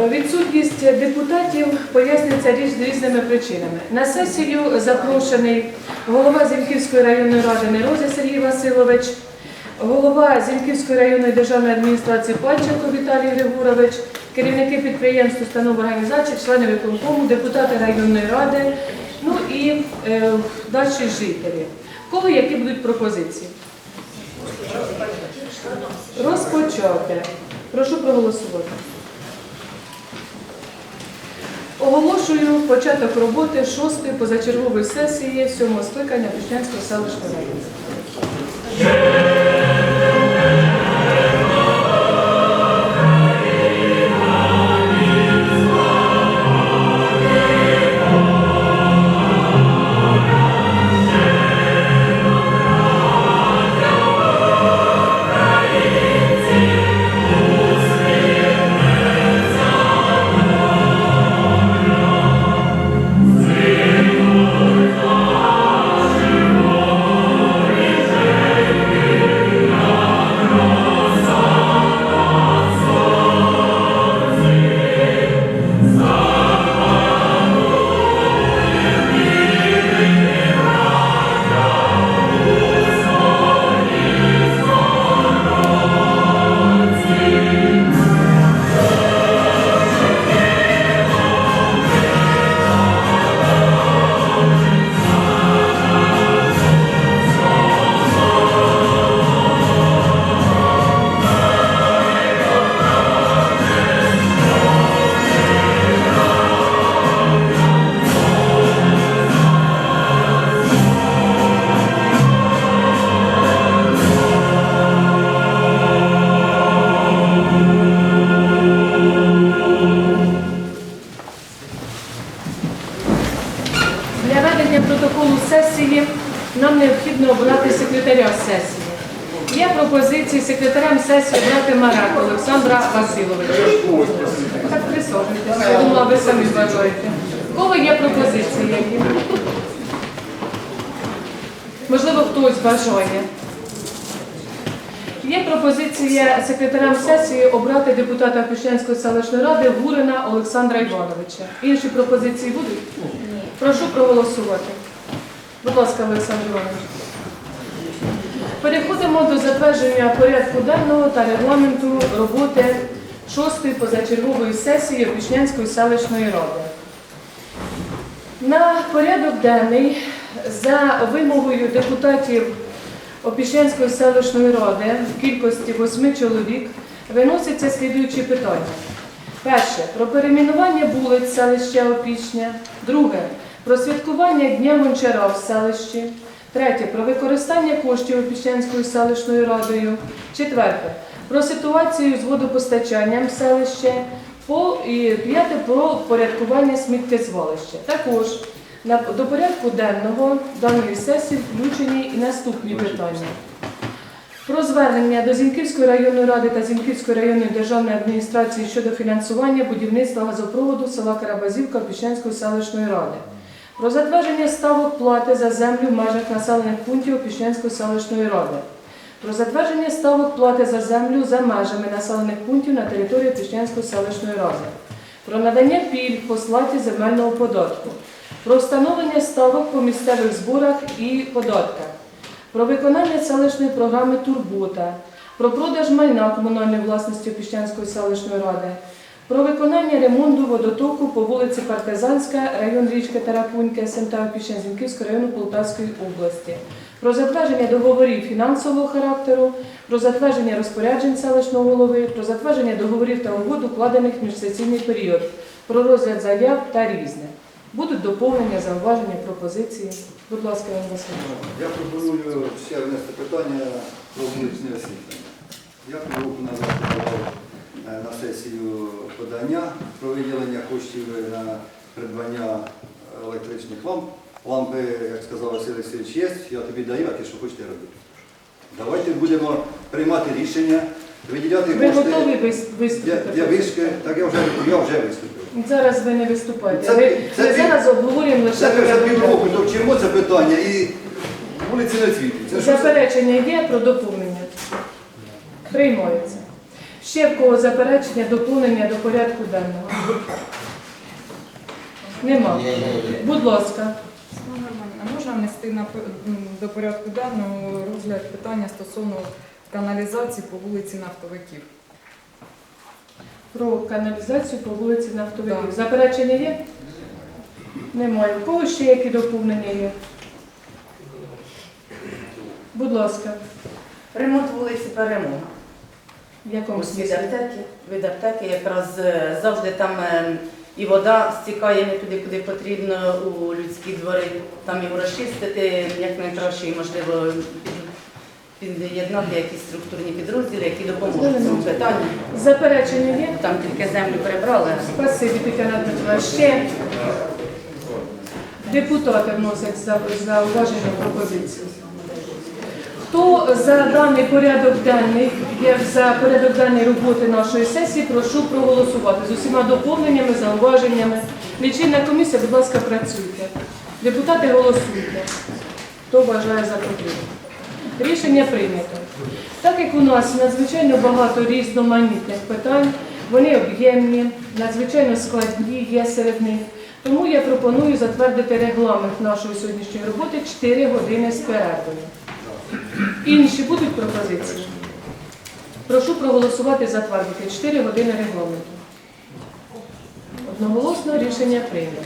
Е, Відсутність депутатів пояснюється різ- різними причинами. На сесію запрошений голова Зіньківської районної ради Нерозя Сергій Васильович, голова Зіньківської районної державної адміністрації Пальченко Віталій Григорович, керівники підприємств, установ організацій, члени виконкому, депутати районної ради, ну і е, далі жителі. Кого які будуть пропозиції? Розпочати. Прошу проголосувати. Оголошую початок роботи шостої позачергової сесії сьомого скликання Пішнянського селищного району. Секретаря сесії. Є пропозиції секретарем сесії обрати Марака Олександра Васильовича. Так присаджуйтеся, я думала, ви самі вважаєте. Кого є пропозиції? Можливо, хтось бажає. Є пропозиція секретарем сесії обрати депутата Пішнянської селищної ради Гурина Олександра Івановича. Інші пропозиції будуть? Прошу проголосувати. Будь ласка, Олександр Іванович. Переходимо до затвердження порядку денного та регламенту роботи шостої позачергової сесії Опішнянської селищної ради. На порядок денний за вимогою депутатів Опішнянської селищної ради в кількості восьми чоловік виносяться слідуючі питання. Перше про перейменування вулиць селища Опішня. Друге про святкування Дня Гончара в селищі. Третє про використання коштів Опішнянською селищною радою. Четверте про ситуацію з водопостачанням. По, і п'яте про порядкування сміттєзвалища. Також до порядку денного даної сесії включені і наступні питання. Про звернення до Зінківської районної ради та Зінківської районної державної адміністрації щодо фінансування будівництва газопроводу села Карабазівка Піщанської селищної ради. Про затвердження ставок плати за землю в межах населених пунктів Піщанської селищної ради. Про затвердження ставок плати за землю за межами населених пунктів на території Піщанської селищної ради. Про надання пільг по сплаті земельного податку. Про встановлення ставок по місцевих зборах і податках про виконання селищної програми Турбота, про продаж майна комунальної власності Піщанської селищної ради, про виконання ремонту водотоку по вулиці Партизанська, район річки Тарапунька, СМТ Піщанського району Полтавської області, про затвердження договорів фінансового характеру, про затвердження розпоряджень селищного голови, про затвердження договорів та угод, укладених в міжсесійний період, про розгляд заяв та різне. Будуть доповнення, зауваження, пропозиції. Будь ласка, Іван Васильович. Я пропоную ще внести питання про вуличне освітлення. Я півроку назад е, на сесію подання про виділення коштів на придбання електричних ламп. Лампи, як сказав Василь Олексійович, є, я тобі даю, а ти що хочете робити. Давайте будемо приймати рішення, виділяти Ви кошти готові вис- для, виступити? для вишки. Так я вже, я вже виступив. Зараз ви не виступаєте. Це- Ви, це ми пів- зараз обговорюємо лише Це ми вже порядок півроку денний. товчимо це питання і вулиці не світить. Це що це? Заперечення є про доповнення. Приймається. Ще в кого заперечення, доповнення до порядку денного? Нема. Будь ласка. А можна внести на до порядку денного розгляд питання стосовно каналізації по вулиці Нафтовиків? Про каналізацію по вулиці Нафтовиків. Так. Заперечення є? Немає. В кого ще які доповнення є? Будь ласка, Ремонт вулиці Перемога. В якому Ось від смислі? аптеки, від аптеки якраз е, завжди там е, і вода стікає не туди, куди потрібно у людські двори. Там його розчистити як найкраще і можливо під- під'єднати якісь структурні підрозділи, які допоможуть в цьому питанні. Заперечення є? Там тільки землю перебрали. Спасибі, Тетяна Дмитрівна. Ще депутати вносять за- зауваження пропозиції. Хто за даний порядок денний, як за порядок денний роботи нашої сесії, прошу проголосувати з усіма доповненнями, зауваженнями. Лічильна комісія, будь ласка, працюйте. Депутати голосуйте. Хто вважає за потрібне. Рішення прийнято. Так як у нас надзвичайно багато різноманітних питань, вони об'ємні, надзвичайно складні є серед них. Тому я пропоную затвердити регламент нашої сьогоднішньої роботи 4 години з перервою. Інші будуть пропозиції? Прошу проголосувати затвердити 4 години регламенту. Одноголосно рішення прийнято.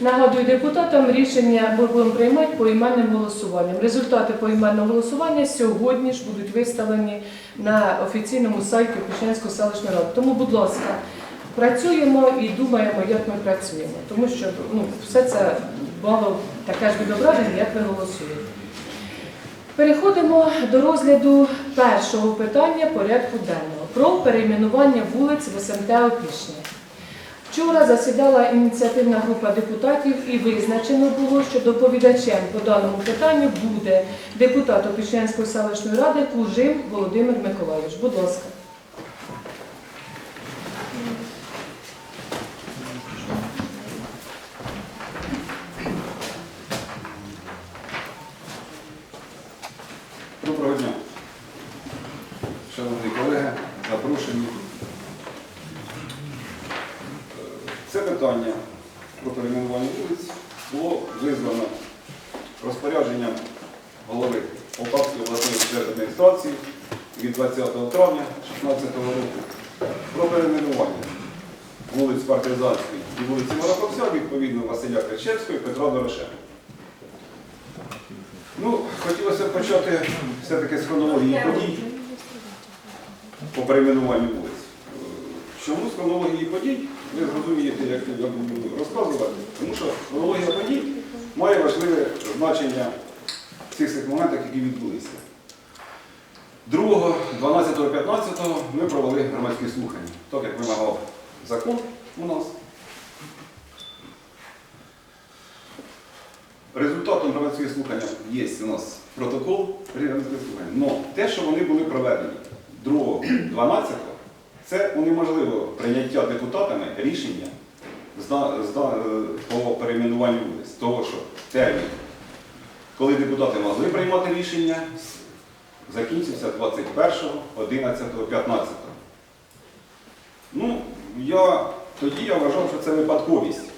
Нагадую депутатам, рішення ми будемо приймати поіменним голосуванням. Результати поіменного голосування сьогодні ж будуть виставлені на офіційному сайті Пішенської селищної ради. Тому, будь ласка, працюємо і думаємо, як ми працюємо. Тому що ну, все це мало таке ж відображення, як ви голосуєте. Переходимо до розгляду першого питання порядку денного про перейменування вулиць в СМТ Опішня. Вчора засідала ініціативна група депутатів і визначено було, що доповідачем по даному питанню буде депутат Опішнянської селищної ради Кужим Володимир Миколайович. Будь ласка. Доброго дня, шановні колеги, запрошені. Е, Це питання про перейменування вулиць було визвано розпорядженням голови Полтавської обласної адміністрації від 20 травня 2016 року про перейменування вулиць Партизанської і вулиці Мараховця, відповідно Василя Кричевського і Петра Дорошенка. Ну, хотілося б почати все-таки з хронології подій по перейменуванню вулиць. Чому з хронології подій? Ви зрозумієте, як я буду розказувати, тому що хронологія подій має важливе значення в цих всіх моментах, які відбулися. 2, 12, 15 ми провели громадські слухання, так як вимагав закон у нас. Результатом громадських слухань є у нас протокол громадських слухань. Але те, що вони були проведені 2, 12, це унеможливо прийняття депутатами рішення е, по перейменуванню вулиць. Того, що термін, коли депутати могли приймати рішення, закінчився 21, 11, 15. Ну, я, тоді я вважав, що це випадковість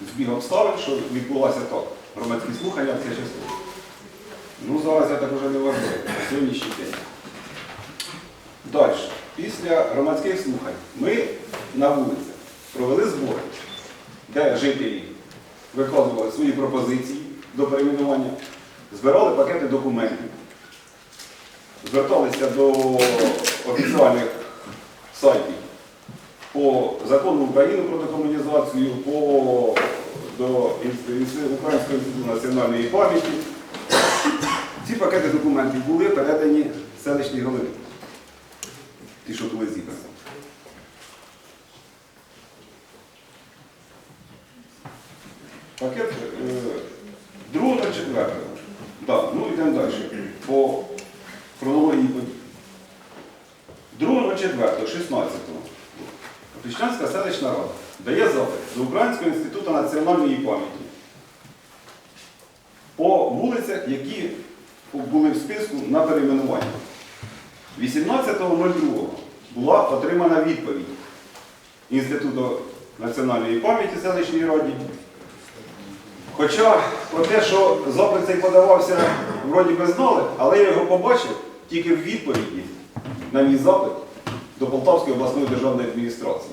збіг обставин, що відбулося так. Громадські слухання це число. Ну, зараз я так вже не вважаю, сьогоднішній день. Далі. Після громадських слухань ми на вулицях провели збори, де жителі викладували свої пропозиції до перейменування, збирали пакети документів, зверталися до офіціальних сайтів по закону України про декомунізацію, по до Українського інституту національної пам'яті. Ці пакети документів були передані селищній голові. Ті, що були зібрані. Пакет е, другого на четвертого. Да, ну йдемо далі. По хронології подій. 2 на 4, 16 Опішнянська селищна рада дає запит до Українського інституту національної пам'яті по вулицях, які були в списку на перейменування. 18.02 була отримана відповідь Інституту національної пам'яті селищній раді. Хоча про те, що запит цей подавався, вроді би знали, але я його побачив тільки в відповіді на мій запит до Полтавської обласної державної адміністрації.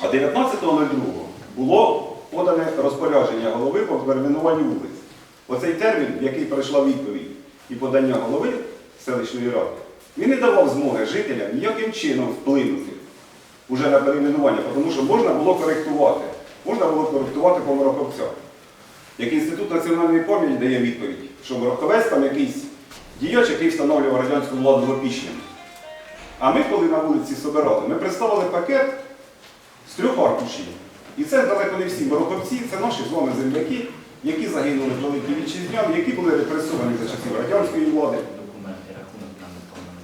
А 19.02 було подане розпорядження голови по перейменуванню вулиць. Оцей термін, в який прийшла відповідь і подання голови селищної ради, він не давав змоги жителям ніяким чином вплинути уже на перейменування, тому що можна було коректувати. Можна було коректувати по Мороковцях. Як Інститут національної пам'яті дає відповідь, що Мороковець там якийсь діяч, який встановлював радянську владу в опічному. А ми, коли на вулиці собирали, ми представили пакет з трьох аркушів. І це далеко не всі Мороковці, це наші з вами земляки, які загинули в Великій Вітчизняні, які були репресовані за часів радянської влади. Документи, рахунок нам не повинен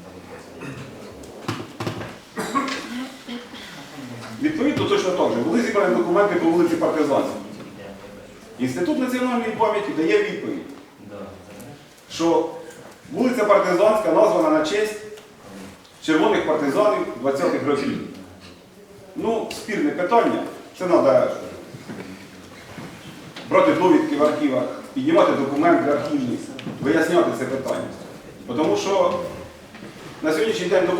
Відповідно, точно так же. Були зібрані по вулиці Партизанській. Інститут національної пам'яті дає відповідь, що вулиця Партизанська названа на честь червоних партизанів 20-х років. Ну, спірне питання, це треба брати довідки в архівах, піднімати документи архівні, виясняти це питання. Тому що на сьогоднішній день документи